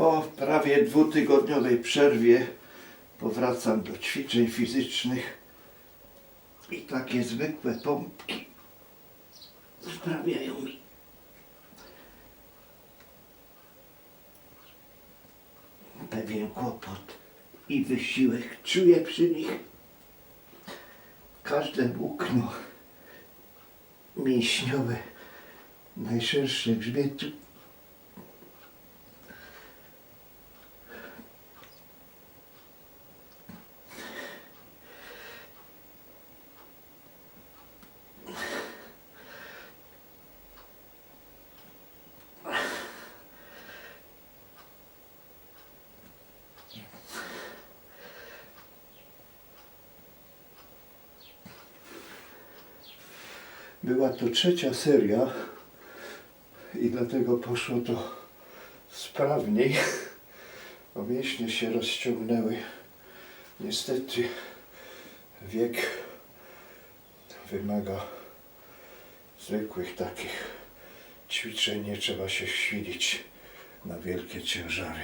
Po prawie dwutygodniowej przerwie powracam do ćwiczeń fizycznych i takie zwykłe pompki sprawiają mi pewien kłopot i wysiłek. Czuję przy nich. Każde włókno mięśniowe najszersze grzbietu Była to trzecia seria i dlatego poszło to sprawniej. Bo mięśnie się rozciągnęły. Niestety wiek wymaga zwykłych takich ćwiczeń. Nie trzeba się świlić na wielkie ciężary.